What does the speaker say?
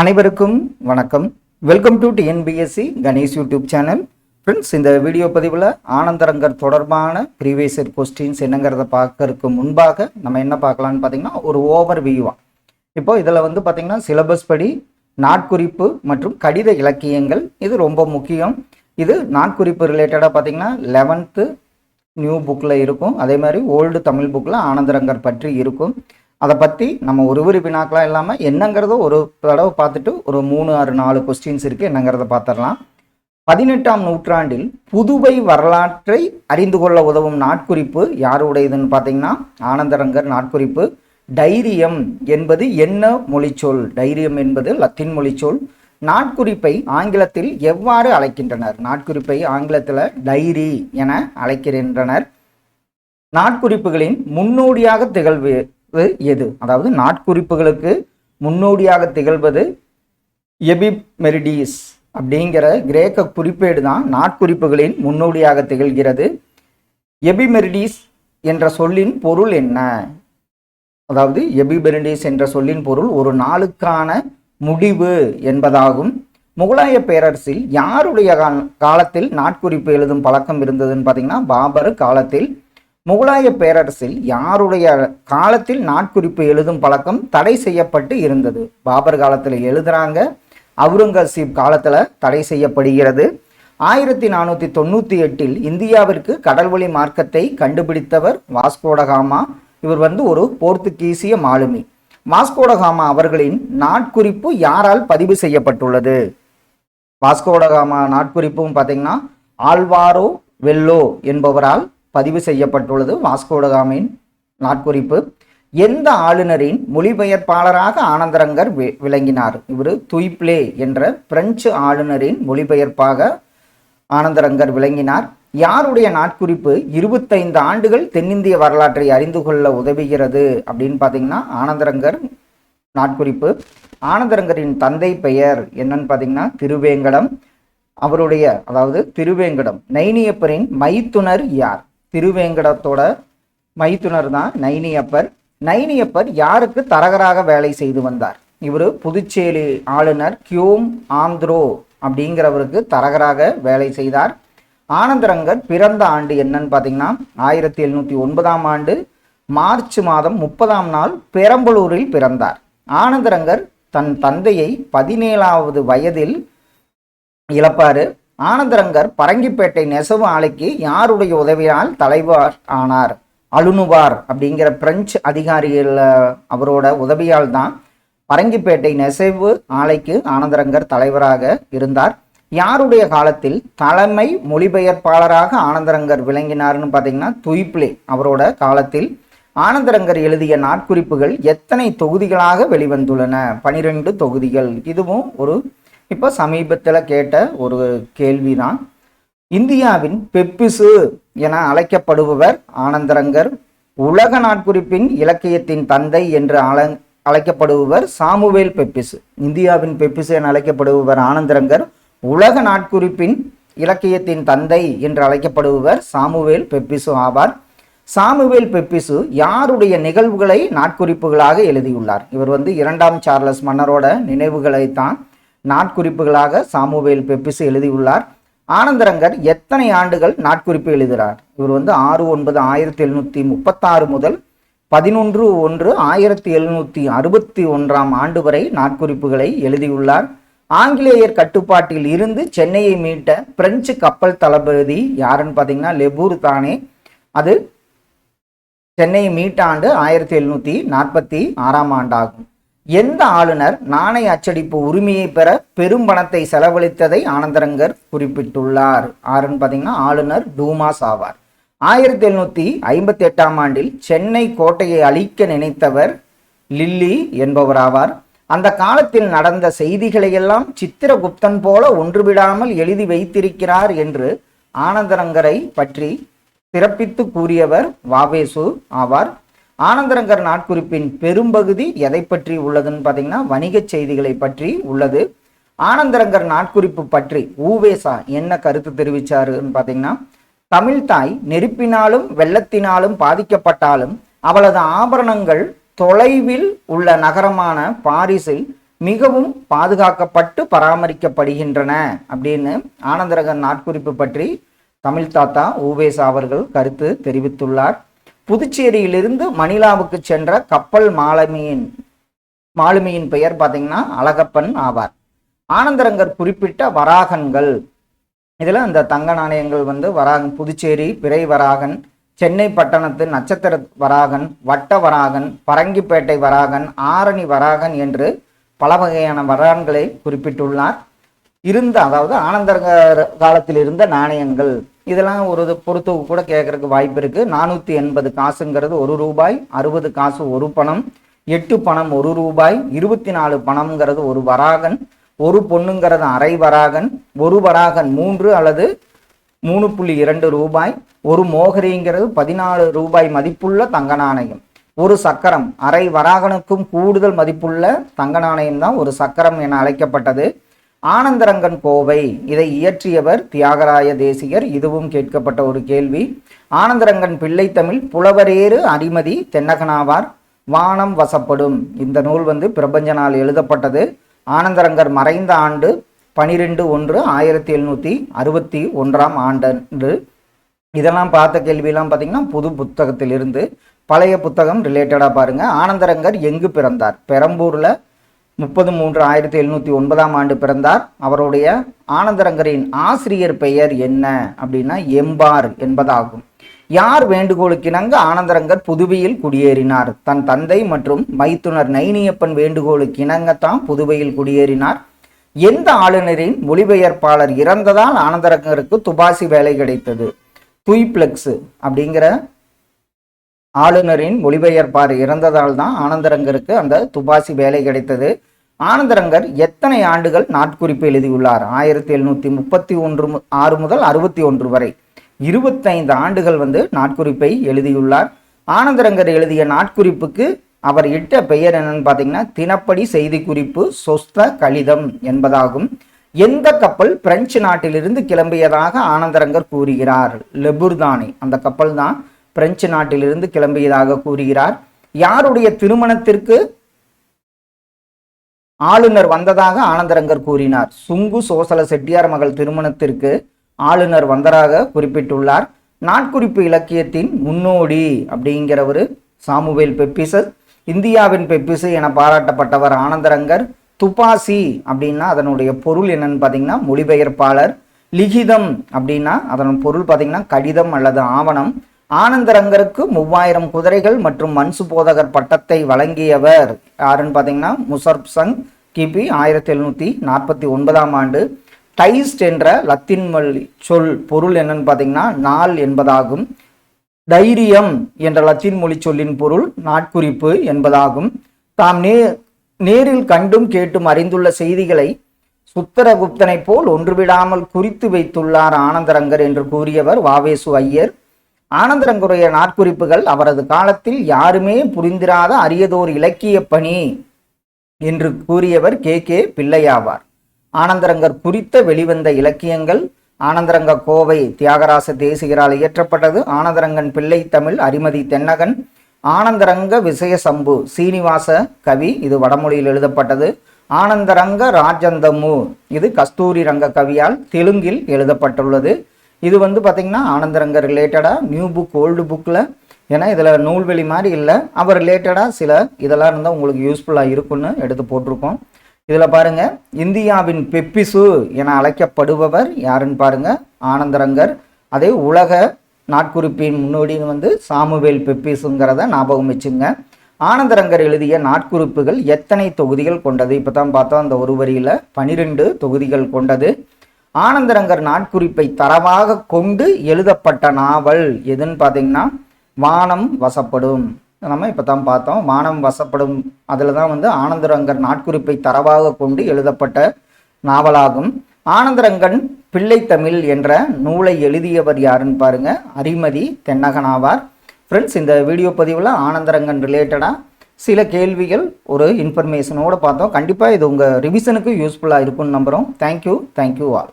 அனைவருக்கும் வணக்கம். Welcome to TNPSC Ganesh YouTube channel friends இந்த வீடியோ பதிவில் ஆனந்தரங்கர் தொடர்பான ப்ரீவியஸ் இயர் கொஸ்டின்ஸ் என்னங்கிறத பார்க்கறதுக்கு முன்பாக நம்ம என்ன பார்க்கலாம்னு பார்த்தீங்கன்னா ஒரு ஓவர் வியூவா இப்போ இதில் வந்து பார்த்தீங்கன்னா சிலபஸ் படி நாட்குறிப்பு மற்றும் கடித இலக்கியங்கள் இது ரொம்ப முக்கியம். இது நாட்குறிப்பு ரிலேட்டடாக பார்த்தீங்கன்னா லெவன்த்து நியூ புக்கில் இருக்கும். அதே மாதிரி ஓல்டு தமிழ் புக்கில் ஆனந்தரங்கர் பற்றி இருக்கும். அதை பற்றி நம்ம ஒரு ஒரு வினாக்களாக இல்லாமல் என்னங்கிறத ஒரு தடவை பார்த்துட்டு ஒரு மூணு ஆறு நாலு கொஸ்டின்ஸ் இருக்குது என்னங்கிறத பார்த்துடலாம் பதினெட்டாம் நூற்றாண்டில் புதுவை வரலாற்றை அறிந்து கொள்ள உதவும் நாட்குறிப்பு யாருடையதுன்னு பார்த்தீங்கன்னா ஆனந்தரங்கர் நாட்குறிப்பு. டைரியம் என்பது என்ன மொழிச்சொல்? டைரியம் என்பது லத்தீன் மொழிச்சொல். நாட்குறிப்பை ஆங்கிலத்தில் எவ்வாறு அழைக்கின்றனர்? நாட்குறிப்பை ஆங்கிலத்தில் டைரி என அழைக்கின்றனர். நாட்குறிப்புகளின் முன்னோடியாக திகழ்வு எது? அதாவது நாட்குறிப்புகளுக்கு முன்னோடியாக திகழ்வது எபிமெரிடிஸ் அப்படிங்கிற கிரேக்க குறிப்பேடு தான் நாட்குறிப்புகளின் முன்னோடியாக திகழ்கிறது. எபிமெரிடிஸ் என்ற சொல்லின் பொருள் என்ன? அதாவது எபிமெரிடிஸ் என்ற சொல்லின் பொருள் ஒரு நாளுக்கான முடிவு என்பதாகும். முகலாய பேரரசில் யாருடைய காலத்தில் நாட்குறிப்பு எழுதும் பழக்கம் இருந்ததுன்னு பார்த்தீங்கன்னா பாபர் காலத்தில் முகலாய பேரரசில் யாருடைய காலத்தில் நாட்குறிப்பு எழுதும் பழக்கம் தடை செய்யப்பட்டு இருந்தது. பாபர் காலத்தில் எழுதுறாங்க அவுரங்கசீப் காலத்தில் தடை செய்யப்படுகிறது. ஆயிரத்தி நானூற்றி தொண்ணூற்றி எட்டில் இந்தியாவிற்கு கடல்வழி மார்க்கத்தை கண்டுபிடித்தவர் வாஸ்கோடகாமா இவர் வந்து ஒரு போர்த்துகீசிய மாலுமி. வாஸ்கோடகாமா அவர்களின் நாட்குறிப்பு யாரால் பதிவு செய்யப்பட்டுள்ளது? வாஸ்கோடகாமா நாட்குறிப்பும் பார்த்தீங்கன்னா ஆழ்வாரோ வெல்லோ என்பவரால் பதிவு செய்யப்பட்டுள்ளது. வாஸ்கோடகாமின் நாட்குறிப்பு. எந்த ஆளுநரின் மொழிபெயர்ப்பாளராக ஆனந்தரங்கர் வி- விளங்கினார்? இவர் துய்ப்ளே என்ற பிரெஞ்சு ஆளுநரின் மொழிபெயர்ப்பாக ஆனந்தரங்கர் விளங்கினார். யாருடைய நாட்குறிப்பு? இருபத்தைந்து ஆண்டுகள் தென்னிந்திய வரலாற்றை அறிந்து கொள்ள உதவுகிறது அப்படின்னு பார்த்தீங்கன்னா ஆனந்தரங்கர் நாட்குறிப்பு. ஆனந்தரங்கரின் தந்தை பெயர் என்னன்னு பார்த்தீங்கன்னா திருவேங்கடம். அவருடைய அதாவது திருவேங்கடம். நைனியப்பரின் மைத்துனர் யார்? திருவேங்கடத்தோட மைத்துனர் தான் நைனியப்பர். நைனியப்பர் யாருக்கு தரகராக வேலை செய்து வந்தார்? இவர் புதுச்சேரி ஆளுநர் கியோம் ஆந்திரோ அப்படிங்கிறவருக்கு தரகராக வேலை செய்தார். ஆனந்தரங்கர் பிறந்த ஆண்டு என்னன்னு பார்த்தீங்கன்னா ஆயிரத்தி எழுநூற்றி ஒன்பதாம் ஆண்டு மார்ச் மாதம் முப்பதாம் நாள் பெரம்பலூரில் பிறந்தார். ஆனந்தரங்கர் தன் தந்தையை பதினேழாவது வயதில் இழப்பாரு. ஆனந்தரங்கர் பரங்கிப்பேட்டை நெசவு ஆலைக்கு யாருடைய உதவியால் தலைவர் ஆனார்? அலுணுவார் அப்படிங்கிற பிரெஞ்சு அதிகாரிகள் அவரோட உதவியால் தான் பரங்கிப்பேட்டை நெசவு ஆலைக்கு ஆனந்தரங்கர் தலைவராக இருந்தார். யாருடைய காலத்தில் தலைமை மொழிபெயர்ப்பாளராக ஆனந்தரங்கர் விளங்கினார்னு பார்த்தீங்கன்னா துய்ப்ளே அவரோட காலத்தில் ஆனந்தரங்கர் எழுதிய நாட்குறிப்புகள் எத்தனை தொகுதிகளாக வெளிவந்துள்ளன? பனிரெண்டு தொகுதிகள். இதுவும் ஒரு இப்போ சமீபத்தில் கேட்ட ஒரு கேள்விதான். இந்தியாவின் பெப்பிசு என அழைக்கப்படுபவர் ஆனந்தரங்கர் உலக நாட்குறிப்பின் இலக்கியத்தின் தந்தை என்று அல அழைக்கப்படுபவர் சாமுவேல் பெப்பிசு. இந்தியாவின் பெப்பிசு என அழைக்கப்படுபவர் ஆனந்தரங்கர் உலக நாட்குறிப்பின் இலக்கியத்தின் தந்தை என்று அழைக்கப்படுபவர் சாமுவேல் பெப்பிசு ஆவார். சாமுவேல் பெப்பிசு யாருடைய நிகழ்வுகளை நாட்குறிப்புகளாக எழுதியுள்ளார்? இவர் வந்து இரண்டாம் சார்லஸ் மன்னரோட நினைவுகளை தான் நாட்குறிப்புகளாக சாமுவேல் பெப்பிசு எழுதியுள்ளார். ஆனந்தரங்கர் எத்தனை ஆண்டுகள் நாட்குறிப்பு எழுதுகிறார்? இவர் வந்து ஆறு ஒன்பது ஆயிரத்தி எழுநூற்றி முப்பத்தாறு முதல் பதினொன்று ஒன்று ஆயிரத்தி எழுநூற்றி அறுபத்தி ஒன்றாம் ஆண்டு வரை நாட்குறிப்புகளை எழுதியுள்ளார். ஆங்கிலேயர் கட்டுப்பாட்டில் இருந்து சென்னையை மீட்ட பிரெஞ்சு கப்பல் தளபதி யாருன்னு பார்த்தீங்கன்னா லெபூர் தானே. அது சென்னை மீட்டாண்டு ஆயிரத்தி எழுநூற்றி நாற்பத்தி ஆறாம் ஆண்டாகும். எந்த ஆளுநர் நாணய அச்சடிப்பு உரிமையை பெற பெரும் பணத்தை செலவழித்ததை ஆனந்தரங்கர் குறிப்பிட்டுள்ளார். ஆறுன்னு பார்த்தீங்கன்னா ஆளுநர் டூமாஸ் ஆவார். ஆயிரத்தி எழுநூற்றி ஐம்பத்தி எட்டாம் ஆண்டில் சென்னை கோட்டையை அழிக்க நினைத்தவர் லில்லி என்பவராவார். அந்த காலத்தில் நடந்த செய்திகளையெல்லாம் சித்திரகுப்தன் போல ஒன்றுவிடாமல் எழுதி வைத்திருக்கிறார் என்று ஆனந்தரங்கரை பற்றி சிறப்பித்து கூறியவர் வாவேசு ஆவார். ஆனந்தரங்கர் நாட்குறிப்பின் பெரும்பகுதி எதை பற்றி உள்ளதுன்னு பார்த்தீங்கன்னா வணிகச் செய்திகளை பற்றி உள்ளது. ஆனந்தரங்கர் நாட்குறிப்பு பற்றி ஊவேசா என்ன கருத்து தெரிவிச்சாருன்னு பார்த்தீங்கன்னா தமிழ்தாய் நெருப்பினாலும் வெள்ளத்தினாலும் பாதிக்கப்பட்டாலும் அவளது ஆபரணங்கள் தொலைவில் உள்ள நகரமான பாரிஸில் மிகவும் பாதுகாக்கப்பட்டு பராமரிக்கப்படுகின்றன அப்படின்னு ஆனந்தரகன் நாட்குறிப்பு பற்றி தமிழ் தாத்தா ஊவேசா அவர்கள் கருத்து தெரிவித்துள்ளார். புதுச்சேரியிலிருந்து மணிலாவுக்கு சென்ற கப்பல் மாலுமியின் மாலுமியின் பெயர் பார்த்தீங்கன்னா அழகப்பன் ஆவார். ஆனந்தரங்கர் குறிப்பிட்ட வராகன்கள். இதில் அந்த தங்க நாணயங்கள் வந்து வராகன் புதுச்சேரி பிறை வராகன் சென்னை பட்டணத்து நட்சத்திர வராகன் வட்ட வராகன் பரங்கிப்பேட்டை வராகன் ஆரணி வராகன் என்று பல வகையான வரான்களை குறிப்பிட்டுள்ளார். இருந்த அதாவது ஆனந்தரங்கர் காலத்தில் இருந்த நாணயங்கள். இதெல்லாம் ஒரு பொறுத்து கூட கேட்கறதுக்கு வாய்ப்பு இருக்கு. நானூற்றி எண்பது காசுங்கிறது ஒரு ரூபாய் அறுபது காசு ஒரு பணம் எட்டு பணம் ஒரு ரூபாய் இருபத்தி நாலு பணம்ங்கிறது ஒரு வராகன் ஒரு பொண்ணுங்கிறது அரை வராகன் ஒரு வராகன் மூன்று அல்லது மூணு புள்ளி இரண்டு ரூபாய் ஒரு மோகரிங்கிறது பதினாலு ரூபாய் மதிப்புள்ள தங்க நாணயம் ஒரு சக்கரம் அரை வராகனுக்கும் கூடுதல் மதிப்புள்ள தங்க நாணயம் தான் ஒரு சக்கரம் என அழைக்கப்பட்டது. ஆனந்தரங்கன் கோவை. இதை இயற்றியவர் தியாகராய தேசிகர். இதுவும் கேட்கப்பட்ட ஒரு கேள்வி. ஆனந்தரங்கன் பிள்ளை தமிழ் புலவரேறு அடிமதி தென்னகனாவார் வானம் வசப்படும். இந்த நூல் வந்து பிரபஞ்சனால் எழுதப்பட்டது. ஆனந்தரங்கர் மறைந்த ஆண்டு பனிரெண்டு ஒன்று ஆயிரத்தி எழுநூற்றி அறுபத்தி ஒன்றாம் ஆண்டு இதெல்லாம் பார்த்த கேள்வியெல்லாம் பார்த்தீங்கன்னா புது புத்தகத்திலிருந்து பழைய புத்தகம் ரிலேட்டடாக பாருங்கள் ஆனந்தரங்கர் எங்கு பிறந்தார்? பெரம்பூரில் முப்பது மூன்று ஆயிரத்தி எழுநூற்றி ஒன்பதாம் ஆண்டு பிறந்தார். அவருடைய ஆனந்தரங்கரின் ஆசிரியர் பெயர் என்ன? அப்படின்னா எம்பார் என்பதாகும். யார் வேண்டுகோளுக்கிணங்க ஆனந்தரங்கர் புதுவையில் குடியேறினார்? தன் தந்தை மற்றும் மைத்துனர் நைனியப்பன் வேண்டுகோளுக்கிணங்கத்தான் புதுவையில் குடியேறினார். எந்த ஆளுநரின் மொழிபெயர்ப்பாளர் இறந்ததால் ஆனந்தரங்கருக்கு துபாசி வேலை கிடைத்தது? துய்ப்ளெக்ஸு அப்படிங்கிற ஆளுநரின் மொழிபெயர்ப்பார் இறந்ததால் தான் ஆனந்தரங்கருக்கு அந்த துபாசி வேலை கிடைத்தது. ஆனந்தரங்கர் எத்தனை ஆண்டுகள் நாட்குறிப்பு எழுதியுள்ளார்? ஆயிரத்தி எழுநூத்தி முப்பத்தி ஒன்று ஆறு முதல் அறுபத்தி ஒன்று வரை. இருபத்தைந்து ஆண்டுகள் வந்து நாட்குறிப்பை எழுதியுள்ளார். ஆனந்தரங்கர் எழுதிய நாட்குறிப்புக்கு அவர் இட்ட பெயர் என்னன்னு பார்த்தீங்கன்னா தினப்படி செய்தி குறிப்பு சொஸ்த கலிதம் என்பதாகும். எந்த கப்பல் பிரெஞ்சு நாட்டிலிருந்து கிளம்பியதாக ஆனந்தரங்கர் கூறுகிறார். லெபுர்தானி. அந்த கப்பல் தான் பிரெஞ்சு நாட்டிலிருந்து கிளம்பியதாக கூறுகிறார். யாருடைய திருமணத்திற்கு ஆளுநர் வந்ததாக ஆனந்தரங்கர் கூறினார். சுங்கு சோசல செட்டியார் மகள் திருமணத்திற்கு ஆளுநர் வந்ததாக குறிப்பிட்டுள்ளார். நாட்குறிப்பு இலக்கியத்தின் முன்னோடி அப்படிங்கிறவர் சாமுவேல் பெப்பிசஸ் இந்தியாவின் பெப்பிசு என பாராட்டப்பட்டவர் ஆனந்தரங்கர். துப்பாசி அப்படின்னா அதனுடைய பொருள் என்னன்னு பார்த்தீங்கன்னா மொழிபெயர்ப்பாளர். லிகிதம் அப்படின்னா அதன் பொருள் பார்த்தீங்கன்னா கடிதம் அல்லது ஆவணம். ஆனந்தரங்கருக்கு மூவாயிரம் குதிரைகள் மற்றும் மன்சு போதகர் பட்டத்தை வழங்கியவர். யாருன்னு பார்த்தீங்கன்னா முசர்ப் சங் கிபி ஆயிரத்தி எழுநூற்றி நாற்பத்தி ஒன்பதாம் ஆண்டு. டைஸ்ட் என்ற லத்தீன் மொழி சொல் பொருள் என்னன்னு பார்த்தீங்கன்னா நாள் என்பதாகும். தைரியம் என்ற லத்தீன் மொழி சொல்லின் பொருள் நாட்குறிப்பு என்பதாகும். தாம் நே நேரில் கண்டும் கேட்டும் அறிந்துள்ள செய்திகளை சுத்தரகுப்தனைப் போல் ஒன்றுவிடாமல் குறித்து வைத்துள்ளார் ஆனந்தரங்கர் என்று கூறியவர் வாவேசு ஐயர். ஆனந்தரங்கருடைய நாட்குறிப்புகள் அவரது காலத்தில் யாருமே புரிந்திராத அரியதோர் இலக்கிய பணி என்று கூறியவர் கே. கே. பிள்ளையாவார். ஆனந்தரங்கர் குறித்த வெளிவந்த இலக்கியங்கள் ஆனந்தரங்க கோவை தியாகராச தேசிகரால் இயற்றப்பட்டது ஆனந்தரங்கன் பிள்ளை தமிழ் அரிமதி தென்னகன் ஆனந்தரங்க விசய சம்பு சீனிவாச கவி இது வடமொழியில் எழுதப்பட்டது ஆனந்தரங்க ராஜந்தமு இது கஸ்தூரி ரங்க கவியால் தெலுங்கில் எழுதப்பட்டுள்ளது இது வந்து பார்த்திங்கன்னா ஆனந்தரங்க ரிலேட்டடாக நியூ புக் ஓல்டு புக்கில் ஏன்னா இதில் நூல்வெளி மாதிரி இல்லை. அவர் ரிலேட்டடாக சில இதெல்லாம் இருந்தால் உங்களுக்கு யூஸ்ஃபுல்லாக இருக்குன்னு எடுத்து போட்டிருக்கோம். இதில் பாருங்க இந்தியாவின் பெப்பிசு என அழைக்கப்படுபவர் யாருன்னு பாருங்கள் ஆனந்தரங்கர். அதே உலக நாட்குறிப்பின் முன்னோடின்னு வந்து சாமுவேல் பெப்பிசுங்கிறத ஞாபகம் வச்சுங்க. ஆனந்தரங்கர் எழுதிய நாட்குறிப்புகள் எத்தனை தொகுதிகள் கொண்டது? இப்போ தான் பார்த்தோம் அந்த ஒரு வரியில் பனிரெண்டு தொகுதிகள் கொண்டது. ஆனந்தரங்கர் நாட்குறிப்பை தரவாக கொண்டு எழுதப்பட்ட நாவல் எதுன்னு பார்த்தீங்கன்னா வானம் வசப்படும். நம்ம இப்போ தான் பார்த்தோம் வானம் வசப்படும். அதில் தான் வந்து ஆனந்தரங்கர் நாட்குறிப்பை தரவாக கொண்டு எழுதப்பட்ட நாவலாகும். ஆனந்தரங்கன் பிள்ளைத்தமிழ் என்ற நூலை எழுதியவர் யாருன்னு பாருங்க அரிமதி தென்னகனாவார். ஃப்ரெண்ட்ஸ் இந்த வீடியோ பதிவில் ஆனந்தரங்கன் ரிலேட்டடாக சில கேள்விகள் ஒரு இன்ஃபர்மேஷனோடு பார்த்தோம். கண்டிப்பாக இது உங்கள் ரிவிஷனுக்கு யூஸ்ஃபுல்லாக இருக்கும்னு நம்புகிறோம் தேங்க்யூ தேங்க்யூ ஆல்